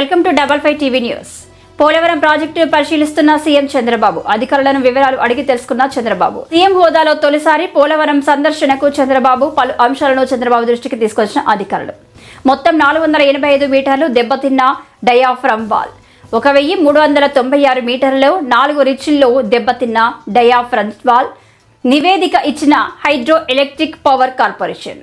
Welcome to double five TV news. Polavaram project పరిశీలిస్తున్న CM Chandrababu. అధికారులను వివరాలు అడిగి తెలుసుకున్న చంద్రబాబు. సీఎం హోదాలో తొలిసారి పోలవరం సందర్శనకు చంద్రబాబు పలు అంశాలను చంద్రబాబు దృష్టికి తీసుకొచ్చిన అధికారులు. మొత్తం నాలుగు వందల ఎనభై ఐదు మీటర్లు దెబ్బతిన్న డయాఫ్రమ్ వాల్ ఒక వెయ్యి మూడు వందల తొంభై ఆరు మీటర్లలో నాలుగు రిచ్ల్లో దెబ్బతిన్న డయాఫ్రమ్ వాల్ నివేదిక ఇచ్చిన hydro electric power corporation.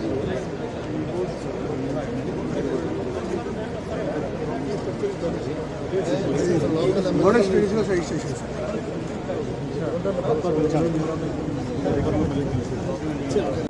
side station sir thirty two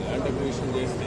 land acquisition చేస్తే